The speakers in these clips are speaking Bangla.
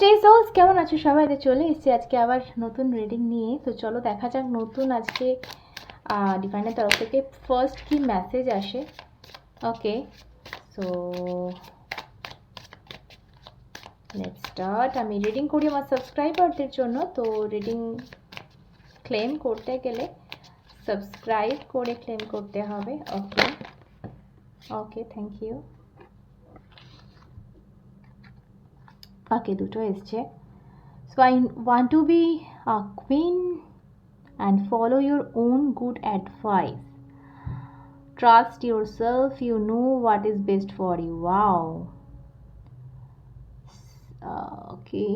স্টে সোলস কেমন আছো সবাই? চলে এসেছি আজকে আবার নতুন রিডিং নিয়ে। তো চলো দেখা যাক নতুন আজকে ডিভাইনের তরফ থেকে ফার্স্ট কি মেসেজ আসে। ওকে সো লেট স্টার্ট আমি রিডিং করি আমার সাবস্ক্রাইবারদের জন্য। তো রিডিং ক্লেম করতে গেলে সাবস্ক্রাইব করে ক্লেম করতে হবে। ওকে ওকে থ্যাংক ইউ ওকে দুটো এসছে। So I want to be a queen and follow your own good advice trust yourself you know what is best for you wow okay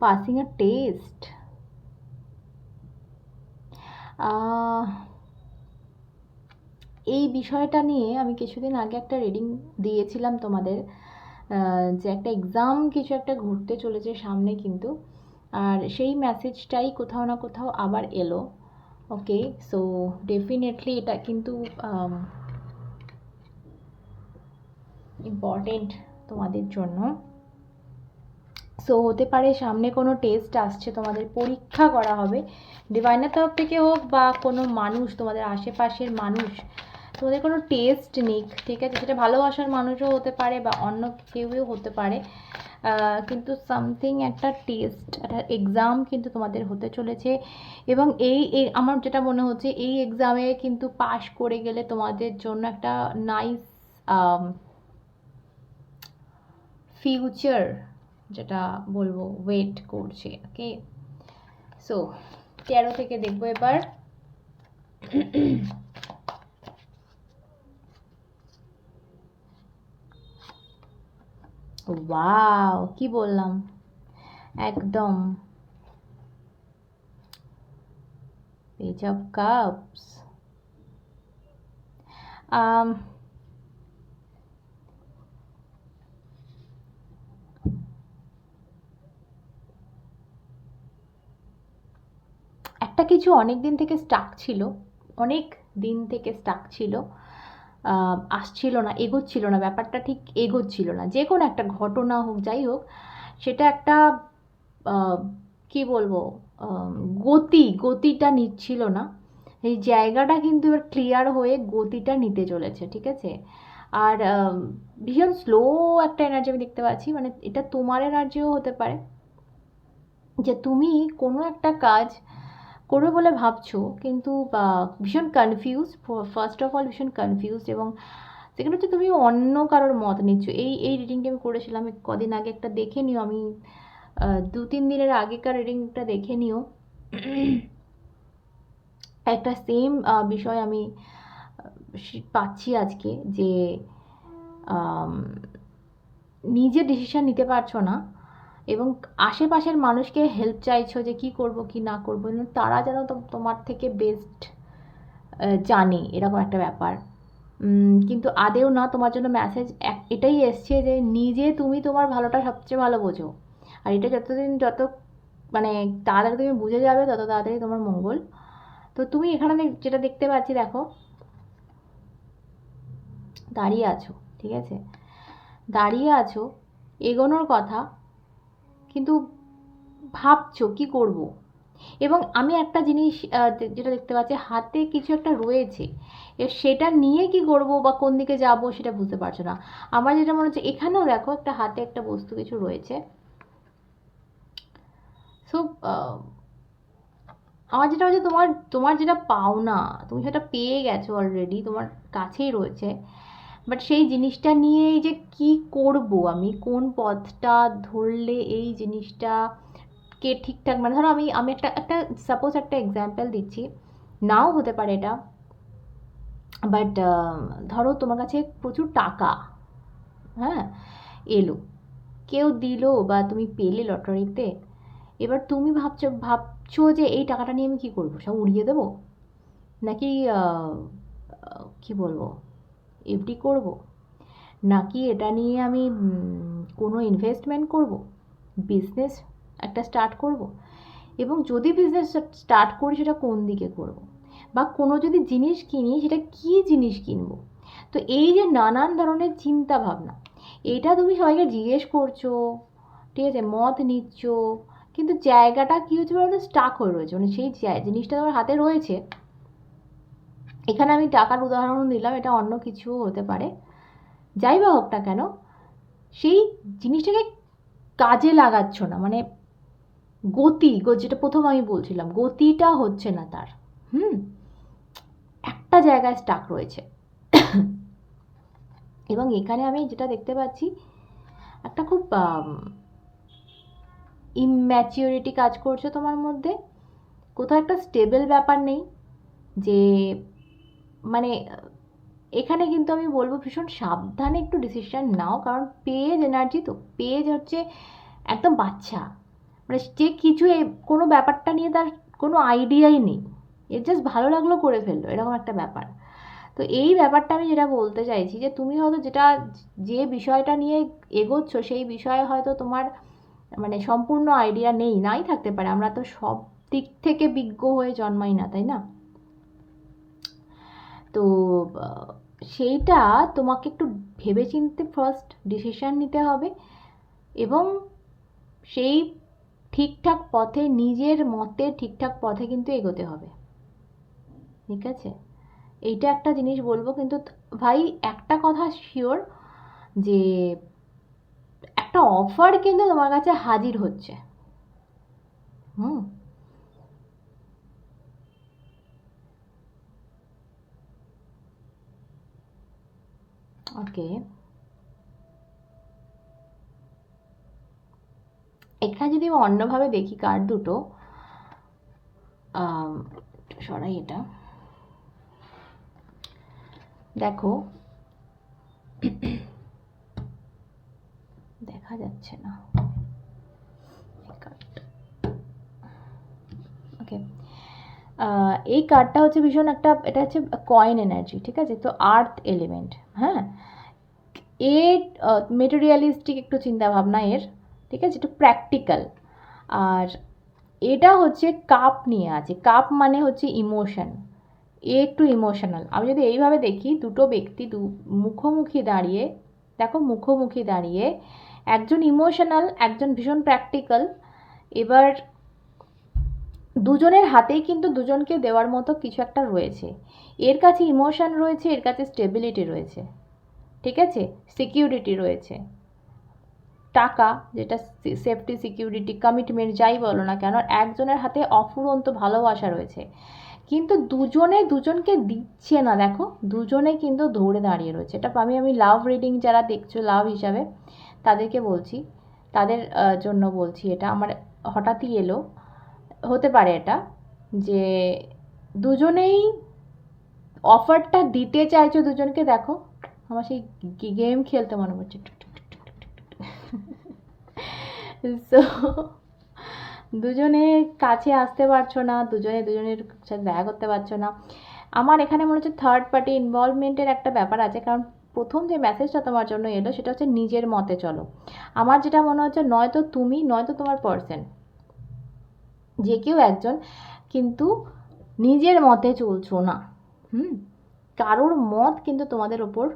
passing a test এই বিষয়টা নিয়ে আমি কিছুদিন আগে একটা রিডিং দিয়েছিলাম তোমাদের। যে একটা এক্সাম কিছু একটা ঘুরতে চলেছে সামনে কিন্তু। আর সেই মেসেজটাই কোথাও না কোথাও আবার এলো। ওকে সো ডেফিনেটলি এটা কিন্তু ইম্পর্টেন্ট তোমাদের জন্য। সো হতে পারে সামনে কোনো টেস্ট আসছে, তোমাদের পরীক্ষা করা হবে। ডিভাইনের তরফ থেকে হোক বা কোনো মানুষ, তোমাদের আশেপাশের মানুষ তোমাদের কোনো টেস্ট নিক ঠিক আছে? সেটা ভালোবাসার মানুষও হতে পারে বা অন্য কেউও হতে পারে। কিন্তু সামথিং একটা টেস্ট একটা এক্সাম কিন্তু তোমাদের হতে চলেছে। এবং এই আমার যেটা মনে হচ্ছে, এই এক্সামে কিন্তু পাশ করে গেলে তোমাদের জন্য একটা নাইস ফিউচার যেটা বলব ওয়েট করছে ওকে সো তেরো থেকে দেখব এবার। ওয়াও কি বললাম? একদম। পেজ অফ কাপস একটা কিছু অনেক দিন থেকে স্টাক ছিল, অনেক দিন থেকে স্টাক ছিল। আসছিল না, এগোচ্ছিল না, ব্যাপারটা ঠিক এগোচ্ছিল না। যে কোনো একটা ঘটনা হোক, যাই হোক, সেটা একটা কি বলব গতি, গতিটা নিচ্ছিল না। এই জায়গাটা কিন্তু এবার ক্লিয়ার হয়ে গতিটা নিতে চলেছে, ঠিক আছে? আর ভীষণ স্লো একটা এনার্জি আমি দেখতে পাচ্ছি মানে এটা তোমার এনার্জিও হতে পারে। যে তুমি কোনো একটা কাজ করবে বলে ভাবছ? কিন্তু ভীষণ কনফিউজ ফার্স্ট অফ অল ভীষণ কনফিউজ এবং সেকেন্ড হচ্ছে তুমি অন্য কারোর মত নিচ্ছ। এই এই রিডিংটা আমি করেছিলাম কদিন আগে একটা দেখে নিও আমি দু, তিন দিনের আগেকার রিডিংটা দেখে নিও। একটা সেম বিষয় আমি পাচ্ছি আজকে যে নিজে ডিসিশান নিতে পারছ না। এবং আশেপাশের মানুষকে হেল্প চাইছো যে কি করব, কি না করব তারা যেন তোমার থেকে বেস্ট জানে, এরকম একটা ব্যাপার। কিন্তু আদেও না, তোমার জন্য মেসেজ এক, এটাই এসছে যে নিজে তুমি তোমার ভালোটা সবচেয়ে ভালো বোঝো। আর এটা যতদিন যত মানে তাড়াতাড়ি তুমি বুঝে যাবে, তত তাড়াতাড়ি তোমার মঙ্গল। তো তুমি এখানে যেটা দেখতে পাচ্ছি, দেখো। দাঁড়িয়ে আছো, ঠিক আছে? দাঁড়িয়ে আছো, এগোনোর কথা ভাবছ কি করব। এবং আমি একটা জিনিস যেটা দেখতে পাচ্ছি, হাতে কিছু একটা রয়েছে। সেটা নিয়ে কি করব বা কোন দিকে যাব সেটা বুঝতে পারছ না। আমার যেটা মনে হচ্ছে, এখানেও দেখো একটা হাতে একটা বস্তু কিছু রয়েছে। সো আমার যেটা হচ্ছে, তোমার তোমার যেটা পাওনা, তুমি সেটা পেয়ে গেছো অলরেডি তোমার কাছেই রয়েছে। বাট সেই জিনিসটা নিয়ে এই যে কি করব আমি? কোন পথটা ধরলে এই জিনিসটা কে ঠিকঠাক? মানে ধরো আমি আমি একটা একটা সাপোজ একটা এক্সাম্পল দিচ্ছি। নাও হতে পারে এটা। বাট ধরো তোমার কাছে প্রচুর টাকা হ্যাঁ এলো। কেউ দিল বা তুমি পেলে লটারিতে। এবার তুমি ভাবছ ভাবছ যে এই টাকাটা নিয়ে আমি কী করব? সব উড়িয়ে দেবো? নাকি কি বলব? এফডি করব? নাকি এটা নিয়ে আমি কোনো ইনভেস্টমেন্ট করব? বিজনেস একটা স্টার্ট করব? এবং যদি বিজনেস স্টার্ট করি, সেটা কোন দিকে করব? বা কোনো যদি জিনিস কিনি, সেটা কী জিনিস কিনবো? তো এই যে নানান ধরনের চিন্তা ভাবনা, এটা তুমি সবাইকে জিজ্ঞেস করছ, ঠিক আছে? মত নিচ্ছ, কিন্তু জায়গাটা কী হচ্ছে বলতো? স্টাক হয়ে রয়েছে। মানে সেই জিনিসটা তোমার হাতে রয়েছে। এখানে আমি টাকার উদাহরণ দিলাম এটা অন্য কিছুও হতে পারে। যাই বা হোক না কেন, সেই জিনিসটাকে কাজে লাগাচ্ছ না মানে গতি যেটা প্রথম আমি বলছিলাম, গতিটা হচ্ছে না তার, হুম? একটা জায়গায় স্টাক রয়েছে। এবং এখানে আমি যেটা দেখতে পাচ্ছি, একটা খুব ইম্যাচিওরিটি কাজ করছে তোমার মধ্যে। কোথাও একটা স্টেবল ব্যাপার নেই যে মানে এখানে কিন্তু আমি বলব ভীষণ সাবধানে একটু ডিসিশন নাও, কারণ পেজ এনার্জি তো পেজ হচ্ছে একদম বাচ্চা। মানে যে কিছু কোনো ব্যাপারটা নিয়ে তার কোনো আইডিয়াই নেই। এর জাস্ট ভালো লাগল করে ফেলল, এরকম একটা ব্যাপার। তো এই ব্যাপারটা আমি যেটা বলতে চাইছি যে, তুমি হয়তো যেটা, যে বিষয়টা নিয়ে এগোচ্ছ, সেই বিষয়ে হয়তো তোমার মানে সম্পূর্ণ আইডিয়া নেই, নাই থাকতে পারে। আমরা তো সব দিক থেকে বিজ্ঞ হয়ে জন্মাই না, তাই না? তো সেইটা তোমাকে একটু ভেবে চিনতে ফার্স্ট ডিসিশান নিতে হবে এবং সেই ঠিকঠাক পথে, নিজের মতে ঠিকঠাক পথে কিন্তু এগোতে হবে। ঠিক আছে? এইটা একটা জিনিস বলব কিন্তু ভাই একটা কথা শিওর যে একটা অফার কিন্তু তোমার কাছে হাজির হচ্ছে। হুম? ওকে। এখানে যদি আমি অন্যভাবে দেখি কার্ড দুটো সরাই এটা। দেখো। দেখা যাচ্ছে না। ওকে। এই কার্ডটা হচ্ছে ভীষণ একটা, এটা হচ্ছে কয়েন এনার্জি ঠিক আছে? তো আর্থ এলিমেন্ট হ্যাঁ? এর মেটেরিয়ালিস্টিক একটু চিন্তাভাবনা এর, ঠিক আছে? একটু প্র্যাকটিক্যাল আর এটা হচ্ছে কাপ নিয়ে আছে। কাপ মানে হচ্ছে ইমোশন এ একটু ইমোশনাল আমি যদি এইভাবে দেখি, দুটো ব্যক্তি দু, মুখোমুখি দাঁড়িয়ে, দেখো মুখোমুখি দাঁড়িয়ে, একজন ইমোশনাল একজন ভীষণ প্র্যাকটিক্যাল এবার দুজনের হাতেই কিন্তু দুজনকে দেওয়ার মতো কিছু একটা রয়েছে। এর কাছে ইমোশন রয়েছে, এর কাছে স্টেবিলিটি রয়েছে। ঠিক আছে? সিকিউরিটি রয়েছে। টাকা, যেটা সেফটি সিকিউরিটি কমিটমেন্ট যাই বলো না কেন, একজনের হাতে অফুরন্ত ভালোবাসা রয়েছে। কিন্তু দুজনে দুজনকে দিচ্ছে না, দেখো। দুজনে কিন্তু ধরে দাঁড়িয়ে রয়েছে। এটা আমি আমি লাভ রিডিং যারা দেখছ লাভ হিসাবে, তাদেরকে বলছি। তাদের জন্য বলছি এটা। আমার হঠাৎই এলো, হতে পারে এটা, যে দুজনেই অফারটা দিতে চাইছো দুজনকে, দেখো। আমার সেই গেম খেলতে মনে পড়ছে। সো দুজনে কাছে আসতে পারছ না, দুজনে দুজনের সাথে দেখা করতে পারছ না। আমার এখানে মনে হচ্ছে থার্ড পার্টি ইনভলভমেন্টের একটা ব্যাপার আছে, কারণ প্রথম যে মেসেজটা তোমার জন্য এলো, সেটা হচ্ছে নিজের মতে চলো। আমার যেটা মনে হচ্ছে, নয়তো তুমি, নয়তো তোমার পার্সন যে কেউ একজন, কিন্তু নিজের মতে চলছো না। হুম? কারোর মত কিন্তু তোমাদের ওপর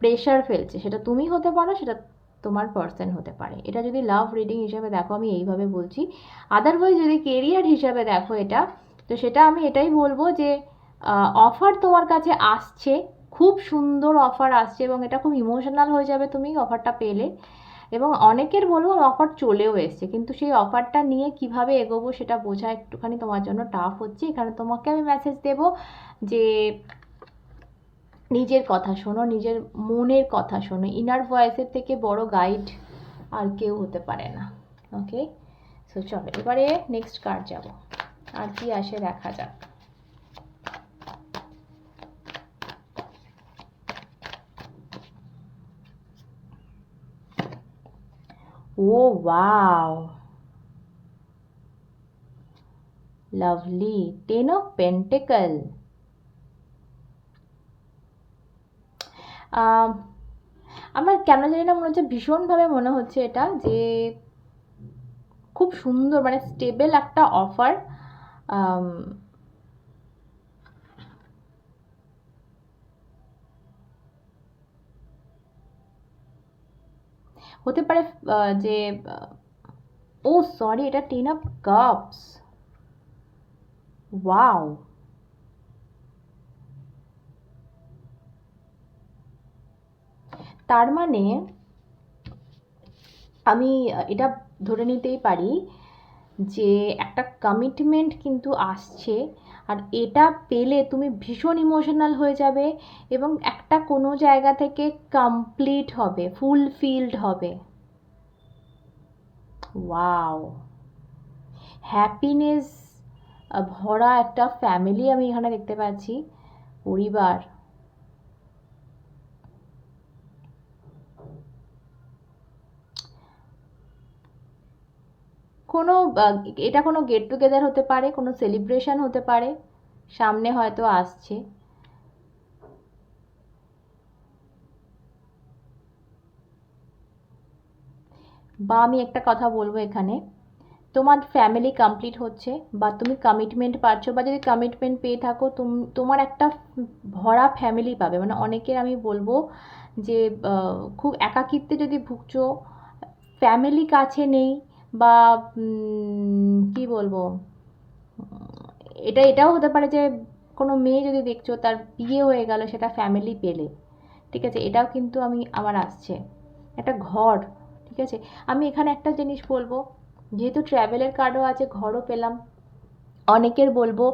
প্রেশার ফেলছে, সেটা তুমি হতে পারো, সেটা তোমার পার্সন হতে পারে। এটা যদি লাভ রিডিং হিসেবে দেখো, আমি এইভাবে বলছি। আদারওয়াইজ যদি কেরিয়ার হিসাবে দেখো এটা, তো সেটা আমি এটাই বলব যে অফার তোমার কাছে আসছে, খুব সুন্দর অফার আসছে এবং এটা খুব ইমোশনাল হয়ে যাবে তুমি অফারটা পেলে। এবং অনেকের বলব অফার চলেও এসছে, কিন্তু সেই অফারটা নিয়ে কীভাবে এগোবো সেটা বোঝা একটুখানি তোমার জন্য টাফ হচ্ছে। এখানে তোমাকে আমি মেসেজ দেবো যে নিজের কথা শোনো, নিজের মনের কথা শোনো। ইনার ভয়েসের থেকে বড় গাইড আর কেউ হতে পারে না। ওকে সো চলো, এবারে নেক্সট কার্ড যাব। আর কি আসে দেখা যাক। ও wow lovely ten of pentacle আমার কেন জানি না মনে হচ্ছে ভীষণভাবে মনে হচ্ছে এটা যে খুব সুন্দর মানে স্টেবল একটা অফার হতে পারে যে ও সরি এটা টেন অফ কাপস ওয়াও তার মানে আমি, এটা ধরে নিতেই পারি যে একটা কমিটমেন্ট কিন্তু আসছে আর এটা পেলে তুমি ভীষণ ইমোশনাল হয়ে যাবে এবং একটা কোনো জায়গা থেকে কমপ্লিট হবে ফুলফিলড হবে। ওয়াও হ্যাপিনেস ভরা একটা ফ্যামিলি আমি এখানে দেখতে পাচ্ছি, পরিবার। কোনো এটা কোনো গেট টুগেদার হতে পারে, কোনো সেলিব্রেশন হতে পারে, সামনে হয়তো আসছে। বা আমি একটা কথা বলব এখানে, তোমার ফ্যামিলি কমপ্লিট হচ্ছে বা তুমি কমিটমেন্ট পাচ্ছ বা যদি কমিটমেন্ট পেয়ে থাকো, তুম- তোমার একটা ভরা ফ্যামিলি পাবে। মানে অনেকের আমি বলব যে খুব একাকিত্বে যদি ভুগছো ফ্যামিলি কাছে নেই বা কি বলব? এটা, এটাও হতে পারে যে, কোনো মেয়ে যদি দেখছ, তার বিয়ে হয়ে গেল, সেটা ফ্যামিলি পেলে। ঠিক আছে? এটাও কিন্তু আমি, আমার আসছে। একটা ঘর, ঠিক আছে? আমি এখানে একটা জিনিস বলব, যেহেতু ট্র্যাভেলের কার্ডও আছে, ঘরও পেলাম। অনেকের বলব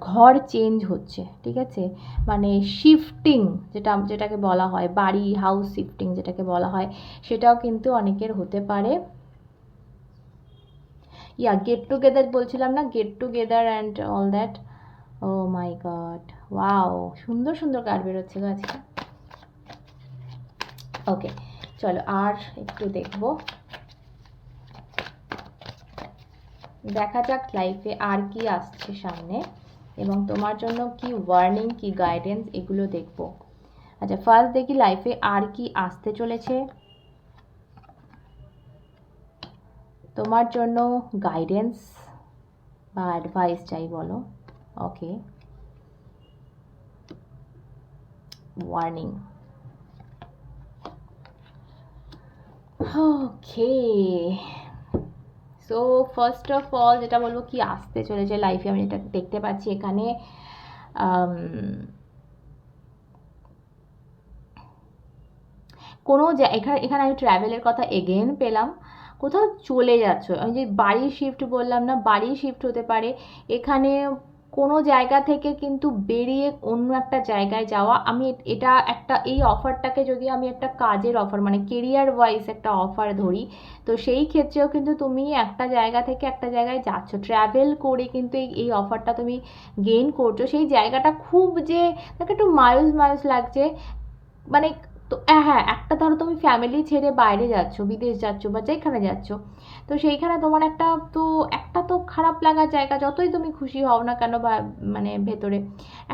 ঘর চেঞ্জ হচ্ছে, ঠিক আছে? মানে শিফটিং যেটা, যেটাকে বলা হয়, বাড়ি হাউস শিফটিং যেটাকে বলা হয়, সেটাও কিন্তু অনেকের হতে পারে। ইয়া গেট টুগেদার বলছিলাম না get together and all that oh my god wow সুন্দর সুন্দর কার্ড বেরোচ্ছে আজকে। ওকে চলো আর একটু দেখব। দেখা যাক লাইফে আর কি আসছে সামনে এবং তোমার জন্য কি ওয়ার্নিং কি গাইডেন্স এগুলো দেখব। আচ্ছা ফার্স্ট দেখি লাইফে আর কি আসতে চলেছে। তোমার জন্য গাইডেন্স বা অ্যাডভাইস চাই বলো। Okay warning okay so first of all যেটা বলব কি আসতে চলেছে লাইফে আমি যেটা দেখতে পাচ্ছি এখানে কোনো এখানে এখানে আমি ট্র্যাভেলের কথা এগেন পেলাম। কোথাও চলে যাচ্ছ। আমি যে বাড়ি শিফট বললাম না বাড়ি শিফট হতে পারে। এখানে কোনো জায়গা থেকে কিন্তু বেরিয়ে অন্য একটা জায়গায় যাওয়া। আমি এটা একটা, এই অফারটাকে যদি আমি একটা কাজের অফার মানে কেরিয়ার ওয়াইজ একটা অফার ধরি, তো সেই ক্ষেত্রেও কিন্তু তুমি একটা জায়গা থেকে একটা জায়গায় যাচ্ছ। ট্রাভেল করে কিন্তু এই এই অফারটা তুমি গেইন করছ। সেই জায়গাটা খুব যে তাকে একটু মায়ুস মায়ুস লাগছে। মানে তো আহ, হ্যাঁ একটা ধরো তুমি ফ্যামিলি ছেড়ে বাইরে যাচ্ছ বিদেশ যাচ্ছ বা যেখানে যাচ্ছ তো সেইখানে তোমার একটা তো একটা তো খারাপ লাগার জায়গা যতই তুমি খুশি হও না কেন বা মানে ভেতরে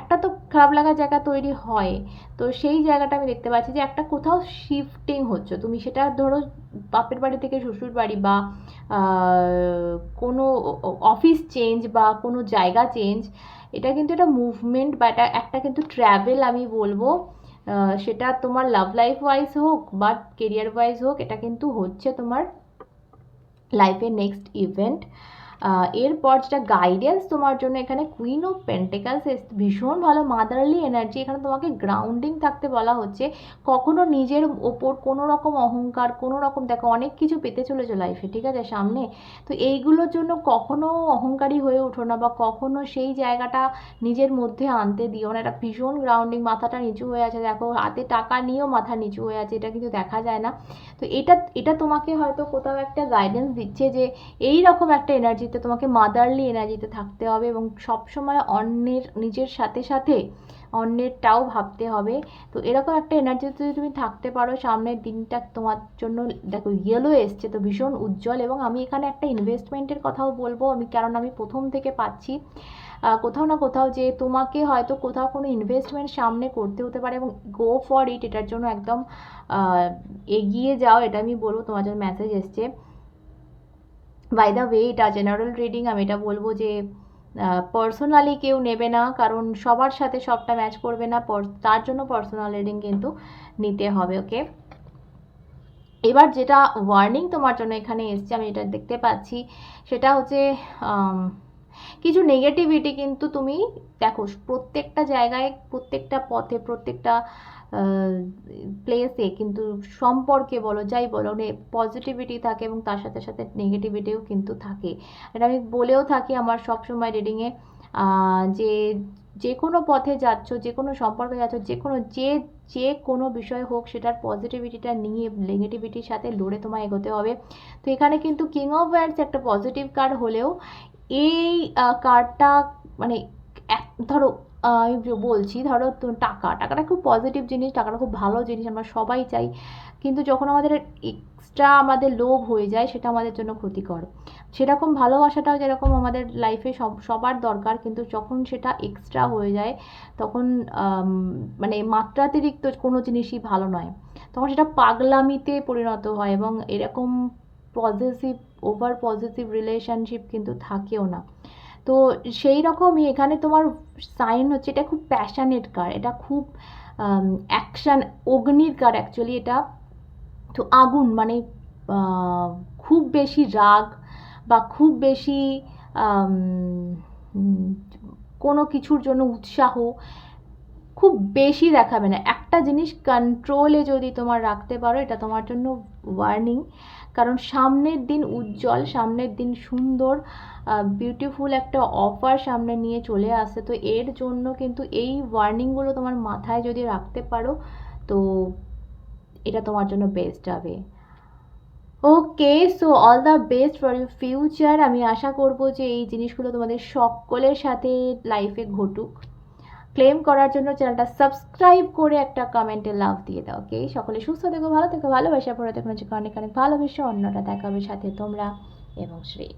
একটা তো খারাপ লাগার জায়গা তৈরি হয়। তো সেই জায়গাটা আমি দেখতে পাচ্ছি যে একটা কোথাও শিফটিং হচ্ছে। তুমি সেটা ধরো বাপের বাড়ি থেকে শ্বশুর বাড়ি বা কোনো অফিস চেঞ্জ বা কোনো জায়গা চেঞ্জ এটা কিন্তু একটা মুভমেন্ট বা এটা একটা কিন্তু ট্র্যাভেল আমি বলব। সেটা তোমার লাভ লাইফ ওয়াইজ হোক বা কেরিয়ার ওয়াইজ হোক, এটা কিন্তু হচ্ছে তোমার লাইফের নেক্সট ইভেন্ট এরপর যেটা গাইডেন্স তোমার জন্য এখানে কুইন অফ পেন্টেকালস ভীষণ ভালো মাদারলি এনার্জি এখানে তোমাকে গ্রাউন্ডিং থাকতে বলা হচ্ছে। কখনো নিজের ওপর কোনো রকম অহংকার, কোনো রকম দেখো অনেক কিছু পেতে চলেছো লাইফে ঠিক আছে, সামনে? তো এইগুলোর জন্য কখনো অহংকারী হয়ে ওঠো না বা কখনো সেই জায়গাটা নিজের মধ্যে আনতে দিও না। এটা ভীষণ গ্রাউন্ডিং মাথাটা নিচু হয়ে আছে। দেখো, হাতে টাকা নিয়েও মাথা নিচু হয়ে আছে, এটা কিন্তু দেখা যায় না। তো এটা এটা তোমাকে হয়তো কোথাও একটা গাইডেন্স দিচ্ছে যে এই রকম একটা এনার্জিতে তোমাকে মাদারলি এনার্জিতে থাকতে হবে এবং সবসময় অন্যের, নিজের সাথে সাথে অন্যেরটাও ভাবতে হবে। তো এরকম একটা এনার্জিতে যদি তুমি থাকতে পারো, সামনের দিনটা তোমার জন্য দেখো ইয়েলো এসছে, তো ভীষণ উজ্জ্বল এবং আমি এখানে একটা ইনভেস্টমেন্টের কথাও বলব। আমি, কারণ আমি প্রথম থেকে পাচ্ছি। কোথাও না কোথাও যে তোমাকে হয়তো কোথাও কোনো ইনভেস্টমেন্ট সামনে করতে হতে পারে এবং গো ফর ইট এটার জন্য একদম এগিয়ে যাও, এটা আমি বলব। তোমার জন্য মেসেজ এসছে। বাই দ্য ওয়ে এটা জেনারেল রিডিং আমি এটা বলব যে পার্সোনালি কেউ নেবে না, কারণ সবার সাথে সবটা ম্যাচ করবে না তার জন্য পার্সোনাল রিডিং কিন্তু নিতে হবে ওকে এবার যেটা ওয়ার্নিং তোমার জন্য এখানে এসছে, আমি এটা দেখতে পাচ্ছি, সেটা হচ্ছে কিছু নেগেটিভিটি কিন্তু তুমি, দেখো, প্রত্যেকটা জায়গায়, প্রত্যেকটা পথে, প্রত্যেকটা প্লেসে কিন্তু সম্পর্কে বলো, যাই বলো পজিটিভিটি থাকে এবং তার সাথে সাথে নেগেটিভিটিও কিন্তু থাকে। এটা আমি বলেও থাকি আমার সবসময় রিডিংয়ে যে যে কোনো পথে যাচ্ছ, যে কোনো সম্পর্কে যাচ্ছ, যে কোনো, যে যে কোনো বিষয় হোক, সেটার পজিটিভিটিটা নিয়ে নেগেটিভিটির সাথে লড়ে তোমায় এগোতে হবে। তো এখানে কিন্তু কিং অফ ওয়ার্ডস একটা পজিটিভ কার্ড হলেও, এই কার্ডটা মানে ধরো আমি বলছি ধরো টাকা, টাকাটা খুব পজিটিভ জিনিস, টাকাটা খুব ভালো জিনিস, আমরা সবাই চাই। কিন্তু যখন আমাদের এক্সট্রা আমাদের লোভ হয়ে যায়, সেটা আমাদের জন্য ক্ষতিকর। সেরকম ভালোবাসাটাও যেরকম আমাদের লাইফে সব, সবার দরকার, কিন্তু যখন সেটা এক্সট্রা হয়ে যায়, তখন মানে মাত্রাতিরিক্ত কোনো জিনিসই ভালো নয়। তখন সেটা পাগলামিতে পরিণত হয় এবং এরকম পজিটিভ ওভার পজিটিভ রিলেশনশিপ কিন্তু থাকেও না। তো সেই রকমই এখানে তোমার সাইন হচ্ছে, এটা খুব প্যাশানেট কার এটা খুব অ্যাকশান অগ্নির কার অ্যাকচুয়ালি এটা। তো আগুন মানে খুব বেশি রাগ বা খুব বেশি কোনো কিছুর জন্য উৎসাহ খুব বেশি দেখাবে না। একটা জিনিস কন্ট্রোলে যদি তোমার রাখতে পারো, এটা তোমার জন্য ওয়ার্নিং কারণ সামনের দিন উজ্জ্বল, সামনের দিন সুন্দর বিউটিফুল একটা অফার সামনে নিয়ে চলে আসে। তো এর জন্য কিন্তু এই ওয়ার্নিংগুলো তোমার মাথায় যদি রাখতে পারো, তো এটা তোমার জন্য বেস্ট হবে okay so all the best for your future আমি আশা করব যে এই জিনিসগুলো তোমাদের সকলের সাথে লাইফে ঘটুক। ক্লেম করার জন্য চ্যানেলটা সাবস্ক্রাইব করে একটা কমেন্টে লাভ দিয়ে দাও ওকে সকলে সুস্থ থেকো, ভালো থেকো, ভালোবাসা পড়ে দেখো অনেক অনেক ভালোবেসে অন্যটা দেখাবে সাথে তোমরা এবং শ্রী